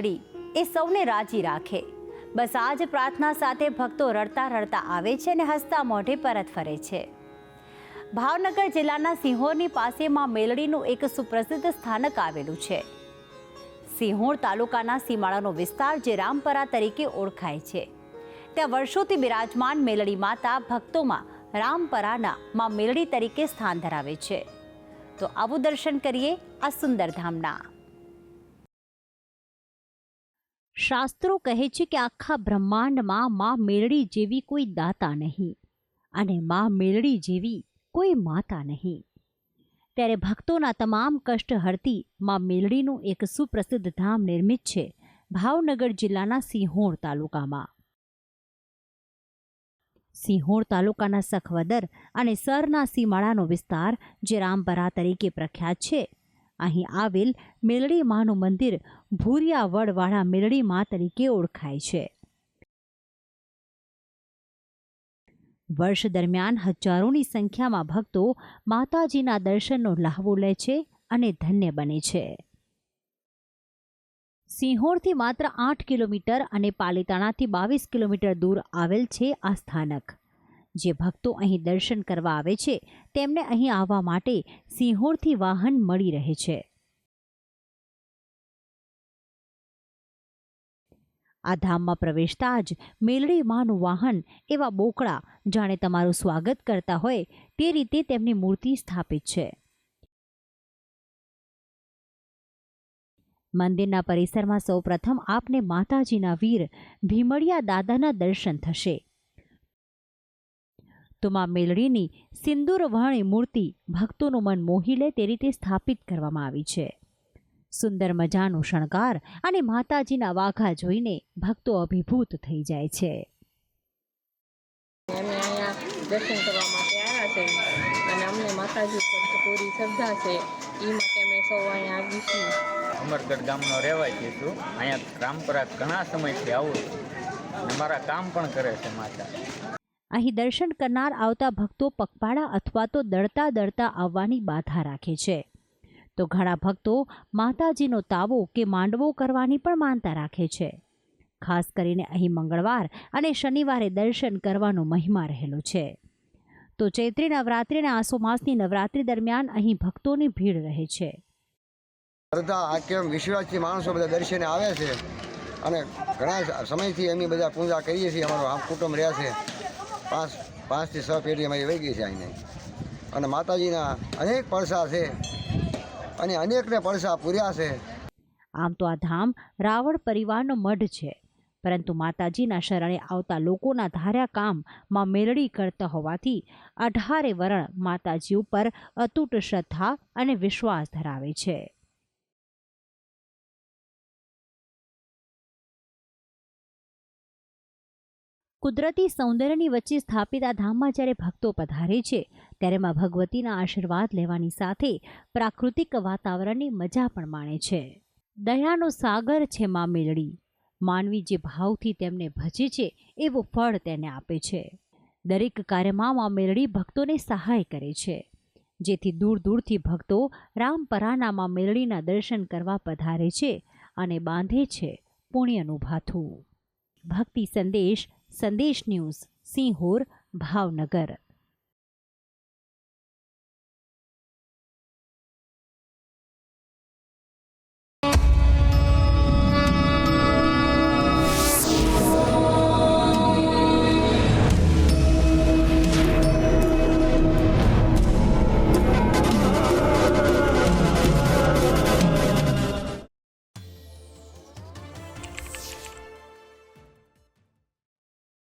માં એ સૌને રાજી રાખે. બસ આ જ પ્રાર્થના સાથે ભક્તો રડતા રડતા આવે છે અને હસતા મોઢે પરત ફરે છે. ભાવનગર જિલ્લાના સિંહોરની પાસે માં મેલડીનું એક સુપ્રસિદ્ધ સ્થાનક આવેલું છે. સિંહોર તાલુકાના સીમાડાનો વિસ્તાર જે રામપરા તરીકે ઓળખાય છે. ત્યાં વર્ષોથી બિરાજમાન મેલડી માતા ભક્તોમાં રામપરાના માં મેલડી તરીકે સ્થાન ધરાવે છે. તો આવું દર્શન કરીએ આ સુંદર ધામના. શાસ્ત્રો કહે છે કે આખા બ્રહ્માંડમાં માં મેલડી જેવી કોઈ દાતા નહીં અને મા મેલડી જેવી કોઈ માતા નહીં. ત્યારે ભક્તોના તમામ કષ્ટ હરતી માં મેલડીનું એક સુપ્રસિદ્ધ ધામ નિર્મિત છે ભાવનગર જિલ્લાના સિંહોર તાલુકામાં. સિંહોર તાલુકાના સખવદર અને સરના સીમાળાનો વિસ્તાર, જે રામપરા તરીકે પ્રખ્યાત છે અહીં આવેલ મેલડી માનું મંદિર ભૂરિયા વડવાળા મેલડી મા તરીકે ઓળખાય છે. વર્ષ દરમિયાન હજારોની સંખ્યામાં ભક્તો માતાજીના દર્શનનો લહાવો લે છે અને ધન્ય બને છે. સિંહોરથી માત્ર આઠ કિલોમીટર અને પાલીતાણાથી બાવીસ કિલોમીટર દૂર આવેલ છે આ સ્થાનક. જે ભક્તો અહીં દર્શન કરવા આવે છે, તેમને અહીં આવવા માટે સિંહોરથી વાહન મળી રહે છે. આ ધામમાં પ્રવેશતા જ મેલડી માનું વાહન એવા બોકડા જાણે તમારું સ્વાગત કરતા હોય તે રીતે તેમની મૂર્તિ સ્થાપિત છે. મંદિરના પરિસરમાં સૌપ્રથમ આપને માતાજીના વીર ભીમડિયા દાદાના દર્શન થશે. તો માં મેલડીની સિંદૂર વહાણી મૂર્તિ ભક્તોનું મન મોહી લે તે રીતે સ્થાપિત કરવામાં આવી છે. સુંદર મજાનો શણગાર અને માતાજીના વાઘા જોઈને ભક્તો અભિભૂત થઈ જાય છે. અમે અહીંયા દર્શન કરવા માટે આવ્યા છે અને અમને માતાજી પર પૂરી શ્રદ્ધા છે. એ માટે અમે સૌ અહીંયા આવી છીએ. અમરગઢ ગામનો રહેવાય છું. અહીંયા રામપરા ઘણા સમયથી આવું છું. અને મારા કામ પણ કરે છે માતા. અહીં દર્શન કરનાર આવતા ભક્તો પગપાળા અથવા તો દળતા દળતા આવવાની બાધા રાખે છે. તો ઘણા ભક્તો માતાજીનો તાવો કે માંડવો કરવાની પણ માનતા રાખે છે. ખાસ કરીને અહીં મંગળવાર અને શનિવારે દર્શન કરવાનો મહિમા રહેલો છે. તો ચૈત્રી નવરાત્રિ અને આસો માસની નવરાત્રિ દરમિયાન અહીં ભક્તોની ભીડ રહે છે. વિશ્વાસથી માણસો બધા દર્શને આવે છે અને ઘણા સમયથી એમની બધા પૂજા કરીએ છીએ, અમારો આમ કુટુંબ રહ્યા છે. પાંચ પાંચથી છ પેઢી અમારી વહી ગઈ છે અહીંને. અને માતાજીના અનેક પડસા છે અને અનેકને પડસા પૂર્યા છે. આમ તો આ ધામ રાવણ પરિવારનો મઢ છે. પરંતુ માતાજીના શરણે આવતા લોકોના ધાર્યા કામમાં મેળડી કરતા હોવાથી અઢારે વરણ માતાજી ઉપર અતૂટ શ્રદ્ધા અને વિશ્વાસ ધરાવે છે. કુદરતી સૌંદર્યની વચ્ચે સ્થાપિત આ ધામમાં જ્યારે ભક્તો પધારે છે, ત્યારે માં ભગવતીના આશીર્વાદ લેવાની સાથે પ્રાકૃતિક વાતાવરણની મજા પણ માણે છે. દયાનો સાગર છે માં મેલડી. માનવી જે ભાવથી તેમને ભજે છે, એવું ફળ તેને આપે છે. દરેક કાર્યમાં માં મેલડી ભક્તોને સહાય કરે છે. જેથી દૂર દૂરથી ભક્તો રામપરાના માં મેલડીના દર્શન કરવા પધારે છે અને બાંધે છે પુણ્યનું ભાથું. ભક્તિ સંદેશ સંદેશ ન્યૂઝ સિંહોર ભાવનગર